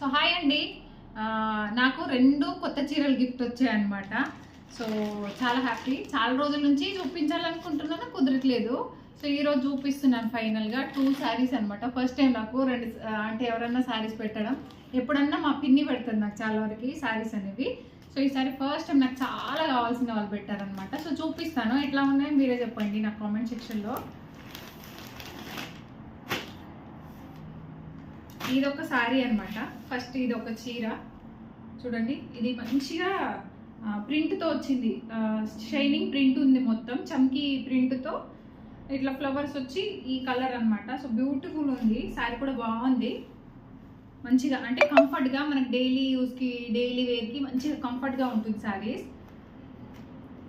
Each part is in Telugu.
సో హాయ్ అండి. నాకు రెండు కొత్త చీరలు గిఫ్ట్ వచ్చాయన్నమాట. సో చాలా హ్యాపీ. చాలా రోజుల నుంచి చూపించాలనుకుంటున్నాను కుదరట్లేదు. సో ఈ రోజు చూపిస్తున్నాను ఫైనల్గా టూ శారీస్ అన్నమాట. ఫస్ట్ టైం నాకు రెండు అంటే ఎవరన్నా శారీస్ పెట్టడం. ఎప్పుడన్నా మా పిన్ని పెడుతుంది నాకు చాలా వరకు శారీస్ అనేవి. సో ఈసారి ఫస్ట్ టైం నాకు చాలా కావాల్సిన వాళ్ళు పెట్టారనమాట సో చూపిస్తాను. ఎట్లా ఉన్నాయో మీరే చెప్పండి నా కామెంట్ సెక్షన్లో. ఇది ఒక శారీ అన్నమాట. ఫస్ట్ ఇది ఒక చీర. చూడండి ఇది మంచిగా ప్రింట్తో వచ్చింది. షైనింగ్ ప్రింట్ ఉంది మొత్తం. చమ్కీ ప్రింట్తో ఇట్లా ఫ్లవర్స్ వచ్చి ఈ కలర్ అన్నమాట. సో బ్యూటిఫుల్ ఉంది. శారీ కూడా బాగుంది. మంచిగా అంటే కంఫర్ట్గా మనకి డైలీ యూస్కి డైలీ వేర్కి మంచిగా కంఫర్ట్గా ఉంటుంది శారీస్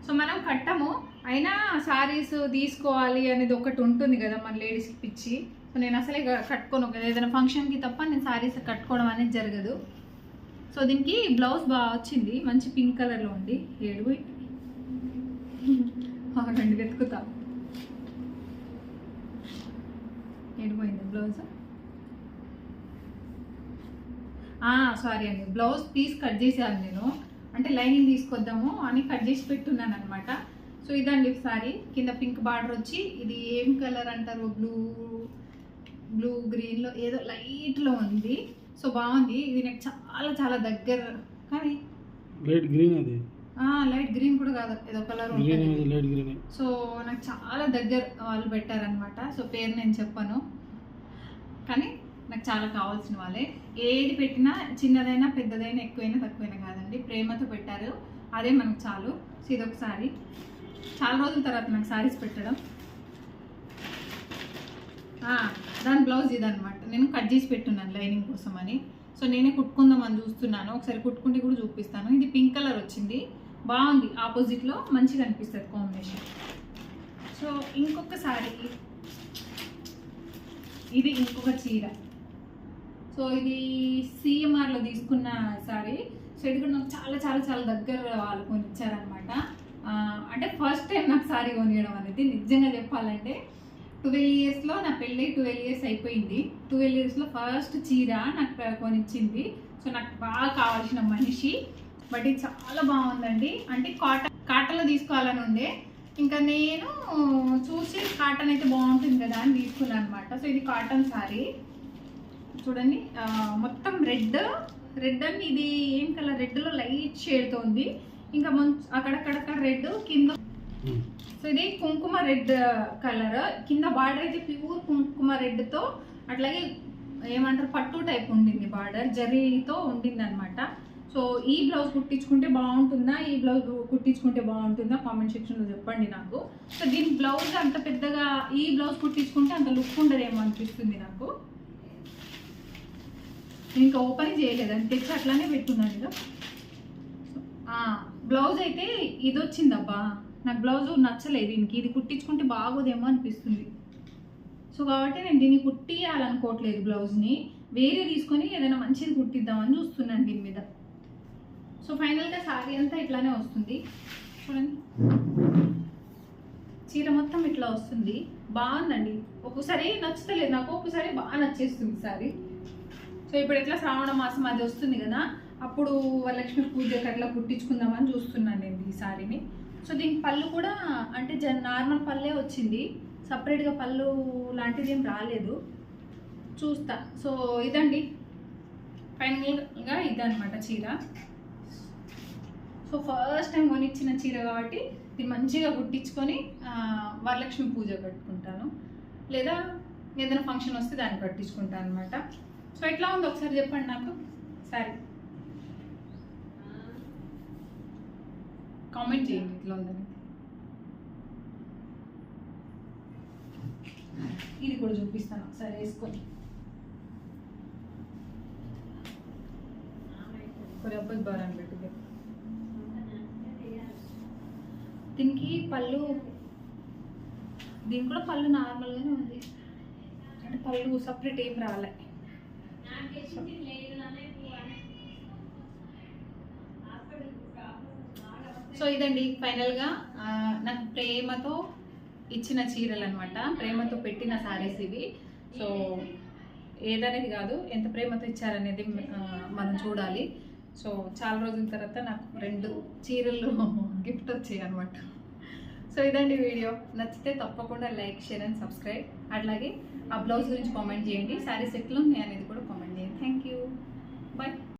సో మనం కట్టము. అయినా శారీస్ తీసుకోవాలి అనేది ఒకటి ఉంటుంది కదా మన లేడీస్కి పిచ్చి. సో నేను అసలే కట్టుకోను. కదా ఏదైనా ఫంక్షన్కి తప్ప నేను శారీస్ కట్టుకోవడం అనేది జరగదు. సో దీనికి బ్లౌజ్ బాగా వచ్చింది. మంచి పింక్ కలర్లో ఉంది. ఏడు రెండు వెతుకుతా. ఏడిపోయింది బ్లౌజ్ సారీ అండి. బ్లౌజ్ పీస్ కట్ చేసాను నేను. అంటే లైనింగ్ తీసుకొద్దాము అని కట్ చేసి పెట్టున్నాను అనమాట సో ఇదండి సారీ. కింద పింక్ బార్డర్ వచ్చి ఇది ఏం కలర్ అంటారు? బ్లూ బ్లూ గ్రీన్లో ఏదో లైట్లో ఉంది. సో బాగుంది. ఇది నాకు చాలా చాలా దగ్గర. కానీ లైట్ గ్రీన్ అది? లైట్ గ్రీన్ కూడా కాదు. ఏదో కలర్ లైట్ గ్రీన్ సో నాకు చాలా దగ్గర వాళ్ళు పెట్టారనమాట సో పేరు నేను చెప్పను. కానీ నాకు చాలా కావాల్సిన వాళ్ళే. ఏది పెట్టినా చిన్నదైనా పెద్దదైనా ఎక్కువైనా తక్కువైనా కాదండి. ప్రేమతో పెట్టారు. అదే మనకు చాలు. సో ఇదొక సారీ చాలా రోజుల తర్వాత నాకు సారీస్ పెట్టడం. దాని బ్లౌజ్ ఇదనమాట నేను కట్ చేసి పెట్టున్నాను లైనింగ్ కోసం అని సో నేనే కుట్టుకుందామని చూస్తున్నాను. ఒకసారి కుట్టుకుంటే కూడా చూపిస్తాను. ఇది పింక్ కలర్ వచ్చింది. బాగుంది. ఆపోజిట్లో మంచిగా అనిపిస్తుంది కాంబినేషన్ సో ఇంకొక సారీ. ఇది ఇంకొక చీర. సో ఇది సిఎంఆర్లో తీసుకున్న సారీ. సో ఇది కూడా నాకు చాలా చాలా చాలా దగ్గర వాళ్ళు కొని ఇచ్చారనమాట అంటే ఫస్ట్ టైం నాకు సారీ కొనియడం అనేది నిజంగా చెప్పాలంటే ట్వెల్వ్ ఇయర్స్లో నా పెళ్ళి ట్వెల్వ్ ఇయర్స్ అయిపోయింది. ట్వెల్వ్ ఇయర్స్లో ఫస్ట్ చీర నాకు కొనిచ్చింది. సో నాకు బాగా కావాల్సిన మనిషి. బట్ ఇది చాలా బాగుందండి. అంటే కాటన్ కాటన్లో తీసుకోవాలని ఉండే. ఇంకా నేను చూసి కాటన్ అయితే బాగుంటుంది కదా అని తీసుకున్నాను అనమాట సో ఇది కాటన్ సారీ. చూడండి మొత్తం రెడ్. రెడ్ అని ఇది ఏం కలర్? రెడ్లో లైట్ షేడ్తో ఉంది ఇంకా మంచి అక్కడక్కడక్కడ రెడ్ కింద సో ఇది కుంకుమ రెడ్ కలర్. కింద బార్డర్ అయితే ప్యూర్ కుంకుమ రెడ్తో అట్లాగే ఏమంటారు పట్టు టైప్ ఉండింది బార్డర్ జరీతో ఉండింది అనమాట సో ఈ బ్లౌజ్ కుట్టించుకుంటే బాగుంటుందా? ఈ బ్లౌజ్ కుట్టించుకుంటే బాగుంటుందా? కామెంట్ సెక్షన్లో చెప్పండి నాకు. సో దీని బ్లౌజ్ అంత పెద్దగా ఈ బ్లౌజ్ కుట్టించుకుంటే అంత లుక్ ఉండదేమో అనిపిస్తుంది నాకు. నేను ఇంకా ఓపెన్ చేయలేదు అని తెచ్చి అట్లానే పెట్టున్నాను ఇక. బ్లౌజ్ అయితే ఇది వచ్చిందబ్బా. నాకు బ్లౌజ్ నచ్చలేదు దీనికి. ఇది కుట్టించుకుంటే బాగోదేమో అనిపిస్తుంది. సో కాబట్టి నేను దీన్ని కుట్టియాలనుకోవట్లేదు బ్లౌజ్ని వేరే తీసుకొని ఏదైనా మంచిది కుట్టిద్దామని చూస్తున్నాను దీని మీద. సో ఫైనల్గా సారీ అంతా ఇట్లానే వస్తుంది. చూడండి. చీర మొత్తం ఇట్లా వస్తుంది. బాగుందండి. ఒక్కొక్కసారి నచ్చుతలేదు నాకు. ఒక్కొక్కసారి బాగా నచ్చేస్తుంది సారీ. సో ఇప్పుడు ఎట్లా శ్రావణ మాసం అది వస్తుంది కదా. అప్పుడు వరలక్ష్మి పూజకి అట్లా కుట్టించుకుందామని చూస్తున్నాను నేను ఈ సారీని. సో దీనికి పళ్ళు కూడా అంటే జ నార్మల్ పళ్ళే వచ్చింది. సపరేట్గా పళ్ళు లాంటిది ఏం రాలేదు. చూస్తా. సో ఇదండి. ఫైనల్గా ఇదనమాట చీర. సో ఫస్ట్ టైం కొనిచ్చిన చీర కాబట్టి ఇది మంచిగా కుట్టించుకొని వరలక్ష్మి పూజ కట్టుకుంటాను. లేదా ఏదైనా ఫంక్షన్ వస్తే దాన్ని కట్టించుకుంటాను అనమాట సో ఎట్లా ఉంది ఒకసారి చెప్పండి నాకు. సరే. కామెంట్ చేయండి ఇట్లా ఉందని. ఇది కూడా చూపిస్తాను. ఒకసారి వేసుకొని. బారాన్ని పెట్టుకే దీనికి పళ్ళు దీనికి కూడా పళ్ళు నార్మల్గానే ఉంది. అంటే పళ్ళు సపరేట్ ఏం రాలే. సో ఇదండి ఫైనల్గా నాకు ప్రేమతో ఇచ్చిన చీరలు అనమాట ప్రేమతో పెట్టిన సారీస్ ఇవి. సో ఏదనేది కాదు ఎంత ప్రేమతో ఇచ్చారనేది మనం చూడాలి. సో చాలా రోజుల తర్వాత నాకు రెండు చీరలు గిఫ్ట్ వచ్చాయి అనమాట సో ఇదండి వీడియో. నచ్చితే తప్పకుండా లైక్ షేర్ అండ్ సబ్స్క్రైబ్. అట్లాగే ఆ బ్లౌజ్ గురించి కామెంట్ చేయండి. శారీస్ ఎట్లున్నాయి అనేది కూడా కామెంట్ చేయండి. Thank you. బాయ్